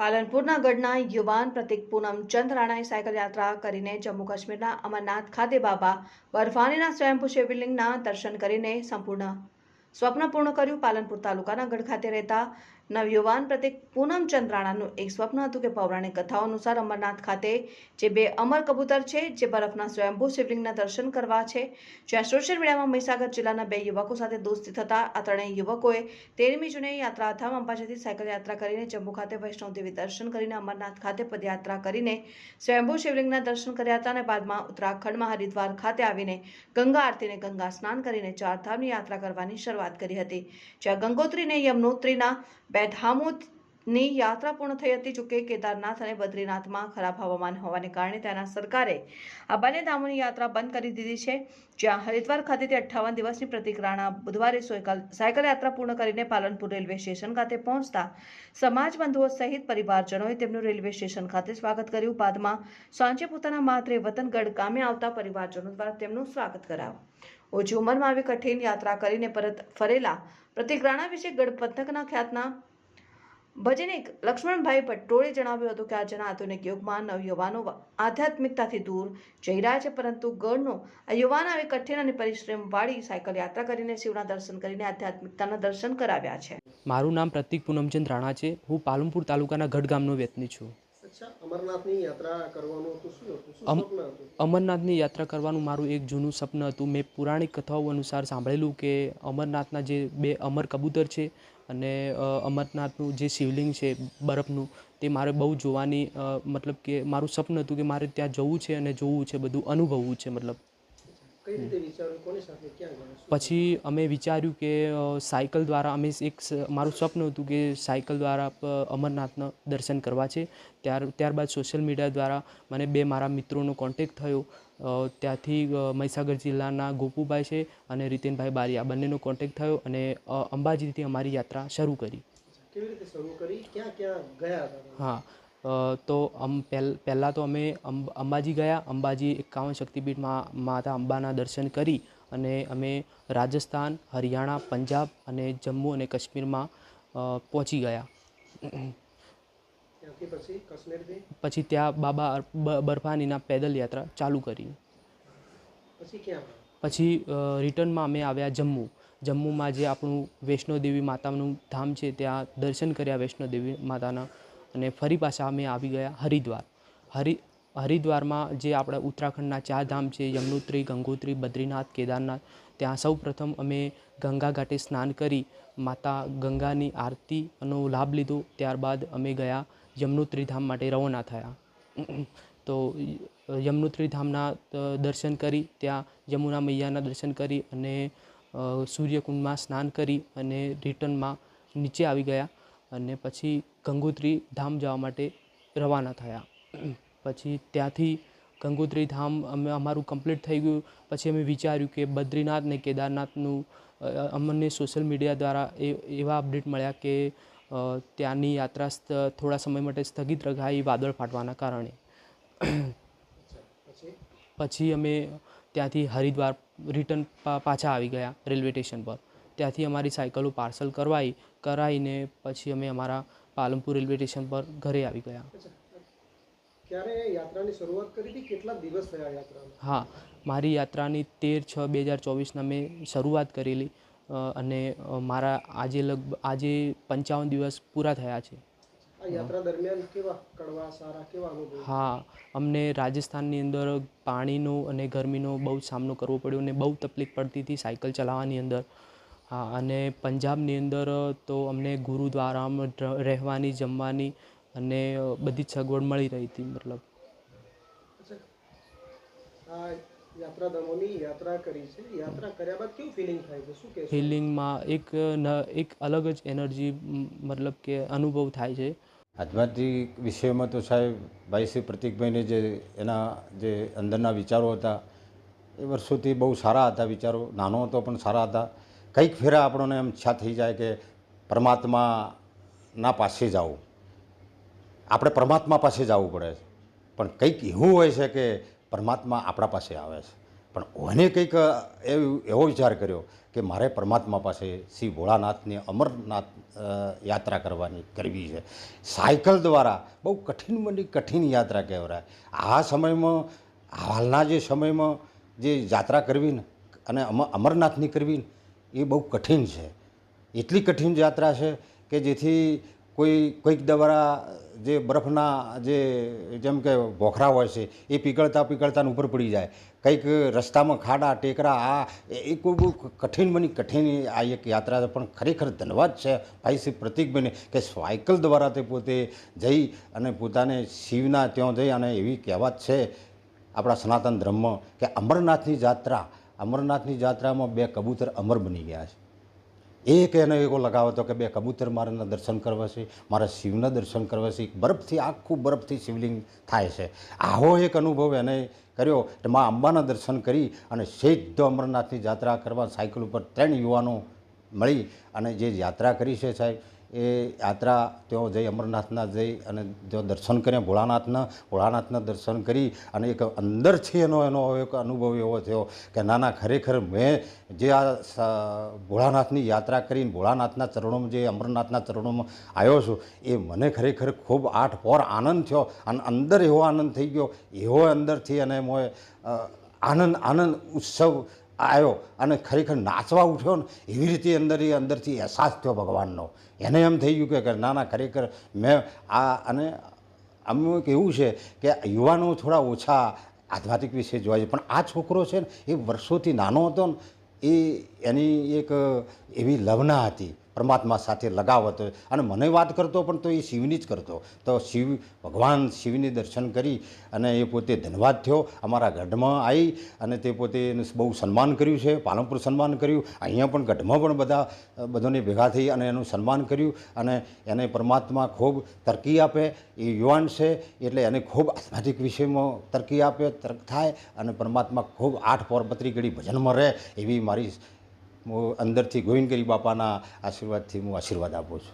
પાલનપુરના ગઢના યુવાન પ્રતિક પૂનમ ચંદ રાણાએ સાયકલ યાત્રા કરીને જમ્મુ કાશ્મીરના અમરનાથ ખાતે બાબા બરફાનીના સ્વયંભૂ શિવલિંગના દર્શન કરીને સંપૂર્ણ સ્વપ્ન પૂર્ણ કર્યું. પાલનપુર તાલુકાના ગઢ ખાતે રહેતા નવયુવાન પ્રતિક પૂનમ ચંદ્રાણાનું એક સ્વપ્ન હતું કે પૌરાણિક કથાઓ અનુસાર અમરનાથ ખાતે જે બે અમર કબૂતર છે, જે બરફના સ્વયંભૂ શિવલિંગના દર્શન કરવા છે, જ્યાં સોશિયલ મીડિયામાં મહીસાગર જિલ્લાના બે યુવકો સાથે દોસ્તી થતા આ ત્રણેય યુવકોએ તેરમી જૂને યાત્રાધામ અંબાજીથી સાયકલ યાત્રા કરીને જમ્મુ ખાતે વૈષ્ણવદેવી દર્શન કરીને અમરનાથ ખાતે પદયાત્રા કરીને સ્વયંભૂ શિવલિંગના દર્શન કર્યા હતા અને બાદમાં ઉત્તરાખંડમાં હરિદ્વાર ખાતે આવીને ગંગા આરતીને ગંગા સ્નાન કરીને ચારધામની યાત્રા કરવાની શરૂઆત કરી હતી. જ્યાં ગંગોત્રી અને યમનોત્રીના બે ધામોની યાત્રા પૂર્ણ થઈ હતી જોકે કેદારનાથ અને બદ્રીનાથમાં ખરાબ હવામાન હોવાને કારણે ત્યાંના સરકારે આ બંને ધામોની યાત્રા બંધ કરી દીધી છે. જ્યાં હરિદ્વાર ખાતેથી અઠ્ઠાવન દિવસની પ્રતિક્રાણા બુધવારે સાયકલ યાત્રા પૂર્ણ કરીને પાલનપુર રેલવે સ્ટેશન ખાતે પહોંચતા સમાજ બંધુઓ સહિત પરિવારજનોએ તેમનું રેલવે સ્ટેશન ખાતે સ્વાગત કર્યું. બાદમાં સાંજે પોતાના માત્રે વતનગઢ ગામે આવતા પરિવારજનો દ્વારા તેમનું સ્વાગત કરાવ્યું ઓછી ઉંમરમાં આવી કઠિન યાત્રા કરીને પરત ફરેલા પ્રતિક રાણા વિશે ગઢ પંથકના ખ્યાતના ભજનિક લક્ષ્મણભાઈ પટોળે જણાવ્યું હતું કે આજના આધુનિક યુગમાં નવયુવાનો આધ્યાત્મિકતાથી દૂર જઈ રહ્યા છે, પરંતુ ગઢનો આ યુવાન આવી કઠિન અને પરિશ્રમવાળી સાયકલ યાત્રા કરીને શિવના દર્શન કરીને આધ્યાત્મિકતાના દર્શન કરાવ્યા છે. મારું નામ પ્રતિક પૂનમચંદ રાણા છે. હું પાલનપુર તાલુકાના ગઢ ગામનો વ્યક્તિ છું. અમરનાથની યાત્રા કરવાનું મારું એક જૂનું સપન હતું. મેં પૌરાણિક કથાઓ અનુસાર સાંભળેલું કે અમરનાથના જે બે અમર કબૂતર છે અને અમરનાથનું જે શિવલિંગ છે બરફનું તે મારે બહુ જોવાની મતલબ કે મારું સપન હતું કે મારે ત્યાં જવું છે અને જોવું છે બધું અનુભવવું છે મતલબ. પછી અમે વિચાર્યું કે સાયકલ દ્વારા અમે એક મારું સ્વપ્ન હતું કે સાયકલ દ્વારા અમરનાથના દર્શન કરવા છે. ત્યાર ત્યારબાદ સોશિયલ મીડિયા દ્વારા મને બે મારા મિત્રોનો કોન્ટેક્ટ થયો. ત્યાંથી મહીસાગર જિલ્લાના ગોપુભાઈ છે અને રીતેનભાઈ બારિયા. બંનેનો કોન્ટેક્ટ થયો અને અંબાજીથી અમારી યાત્રા શરૂ કરી. કેવી રીતે શરૂ કરી? ક્યાં ક્યાં ગયા હા તો અમ પહેલ તો અમે અંબાજી ગયા. અંબાજી એકાવન શક્તિપીઠમાં માતા અંબાના દર્શન કરી અને અમે રાજસ્થાન હરિયાણા પંજાબ અને જમ્મુ અને કાશ્મીરમાં પહોંચી ગયા. પછી ત્યાં બાબા બરફાનીના પેદલ યાત્રા ચાલુ કરી. પછી રિટર્નમાં અમે આવ્યા જમ્મુ. જમ્મુમાં જે આપણું વૈષ્ણોદેવી માતાનું ધામ છે ત્યાં દર્શન કર્યા વૈષ્ણોદેવી માતાના. અને ફરી પાછા અમે આવી ગયા હરિદ્વાર. હરિ, હરિદ્વારમાં જે આપણા ઉત્તરાખંડના ચાર ધામ છે, યમનોત્રી, ગંગોત્રી, બદ્રીનાથ, કેદારનાથ, ત્યાં સૌ પ્રથમ અમે ગંગા ઘાટે સ્નાન કરી, માતા ગંગાની આરતીનો લાભ લીધો, ત્યારબાદ અમે ગયા યમનોત્રી ધામ માટે રવાના થયા. તો યમનોત્રી ધામના દર્શન કરી, ત્યાં યમુના મૈયાના દર્શન કરી અને સૂર્યકુંડમાં સ્નાન કરી અને રિટર્નમાં નીચે આવી ગયા. અને પછી ગંગોત્રી ધામ જવા માટે રવાના થયા. પછી ત્યાંથી ગંગોત્રી ધામ અમે અમારું કમ્પ્લીટ થઈ ગયું. પછી અમે વિચાર્યું કે બદ્રીનાથ ને કેદારનાથનું અમને સોશિયલ મીડિયા દ્વારા એ, એવા અપડેટ મળ્યા કે ત્યાંની યાત્રા થોડા સમય માટે સ્થગિત રખાઈ વાદળ ફાટવાના કારણે. પછી અમે ત્યાંથી હરિદ્વાર રિટર્ન પાછા આવી ગયા રેલવે સ્ટેશન પર. ત્યાંથી અમારી સાયકલો પાર્સલ કરવાઈ કરાવીને પછી અમે અમારા પાલનપુર રેલવે સ્ટેશન પર ઘરે આવી ગયા. ક્યારે યાત્રાની શરૂઆત કરી હતી? કેટલા દિવસ થયા યાત્રામાં? હા મારી યાત્રાની તેર છ બે હજાર ચોવીસના મેં શરૂઆત કરેલી અને મારા આજે લગભગ આજે પંચાવન દિવસ પૂરા થયા છે. યાત્રા દરમિયાન કેવા કડવા સારા કેવા અનુભવ? હા અમને રાજસ્થાનની અંદર પાણીનો અને ગરમીનો બહુ સામનો કરવો પડ્યો અને બહુ તકલીફ પડતી હતી સાયકલ ચલાવવાની અંદર. હા અને પંજાબની અંદર તો અમને ગુરુદ્વારામાં રહેવાની જમવાની અને બધી જ સગવડ મળી રહી હતી મતલબ. યાત્રાધામોની યાત્રા કરી છે. યાત્રા કર્યા બાદ કેવું ફિલિંગ થાય છે? શું કહેશો? ફિલિંગમાં એક એક અલગ જ એનર્જી મતલબ કે અનુભવ થાય છે. આધ્યાત્મિક વિષયોમાં તો સાહેબ ભાઈ શ્રી પ્રતિકભાઈને જે એના જે અંદરના વિચારો હતા એ વર્ષોથી બહુ સારા હતા વિચારો. નાનો હતો પણ સારા હતા. કંઈક ફેરા આપણને એમ ઈચ્છા થઈ જાય કે પરમાત્માના પાસે જવું. આપણે પરમાત્મા પાસે જવું પડે છે. પણ કંઈક એવું હોય છે કે પરમાત્મા આપણા પાસે આવે છે. પણ મને કંઈક એવું, એવો વિચાર કર્યો કે મારે પરમાત્મા પાસે શ્રી ભોળાનાથની અમરનાથ યાત્રા કરવાની કરવી છે. સાયકલ દ્વારા બહુ કઠિન કઠિનમાંથી કઠિન યાત્રા કહેવાય. આ સમયમાં હાલના જે સમયમાં જે યાત્રા કરવી ને અને અમ, અમરનાથની કરવી ને એ બહુ કઠિન છે. એટલી કઠિન યાત્રા છે કે જેથી કોઈ, કોઈક દ્વારા જે બરફના જે જેમ કે ભોખરા હોય છે, એ પીગળતા પીગળતા ઉપર પડી જાય. કંઈક રસ્તામાં ખાડા, ટેકરા, આ, એ કોઈ બહુ કઠિન બની, કઠિન આ એક યાત્રા છે. પણ ખરેખર ધન્યવાદ છે ભાઈ શ્રી પ્રતિકભાઈને કે સાયકલ દ્વારા તે પોતે જઈ અને પોતાને શિવના ત્યાં જઈ અને એવી કહેવત છે આપણા સનાતન ધર્મ કે અમરનાથની યાત્રા અમરનાથની જાત્રામાં બે કબૂતર અમર બની ગયા છે. એક એનો એવો લગાવ હતો કે બે કબૂતર મારાના દર્શન કરવા છે, મારા શિવના દર્શન કરવા છે. બરફથી, આખું બરફથી શિવલિંગ થાય છે. આવો એક અનુભવ એને કર્યો. એટલે મા અંબાના દર્શન કરી અને સીધો અમરનાથની જાત્રા કરવા સાયકલ ઉપર ત્રણ યુવાનો મળી અને જે યાત્રા કરી છે સાહેબ એ યાત્રા ત્યાં જઈ અમરનાથના જઈ અને જો દર્શન કર્યા. ભોળાનાથના ભોળાનાથના દર્શન કરી અને એક અંદરથી એનો એનો એક અનુભવ એવો થયો કે ના ના ખરેખર મેં જે આ ભોળાનાથની યાત્રા કરીને ભોળાનાથના ચરણોમાં જે અમરનાથના ચરણોમાં આવ્યો છું, એ મને ખરેખર ખૂબ આઠ પોર આનંદ થયો અને અંદર એવો આનંદ થઈ ગયો. એવો અંદરથી અને મોએ આનંદ આનંદ, ઉત્સવ આવ્યો અને ખરેખર નાચવા ઉઠ્યો ને, એવી રીતે અંદર એ અંદરથી અહેસાસ થયો ભગવાનનો. એને એમ થઈ ગયું કે ના ના, ખરેખર મેં આ, અને અમુક એવું છે કે યુવાનો થોડા ઓછા આધ્યાત્મિક વિશે જોવા છે પણ આ છોકરો છે ને, એ વર્ષોથી નાનો હતો ને, એ એની એક એવી લવના હતી. પરમાત્મા સાથે લગાવ હતો. અને મને વાત કરતો પણ તો એ શિવની જ કરતો. તો શિવ, ભગવાન શિવની દર્શન કરી અને એ પોતે ધન્યવાદ થયો. અમારા ગઢમાં આવી અને તે પોતે બહુ સન્માન કર્યું છે. પાલનપુર સન્માન કર્યું. અહીંયા પણ ગઢમાં પણ બધા, બધાને ભેગા થઈ અને એનું સન્માન કર્યું. અને એને પરમાત્મા ખૂબ તરકી આપે. એ યુવાન છે એટલે એને ખૂબ આધ્યાત્મિક વિષયમાં તરકી આપે, તર્ક થાય અને પરમાત્મા ખૂબ આઠ પોર બત્રી ઘડી ભજનમાં રહે એવી મારી હું અંદરથી ગોવિંદગીરી બાપાના આશીર્વાદથી હું આશીર્વાદ આપું છું.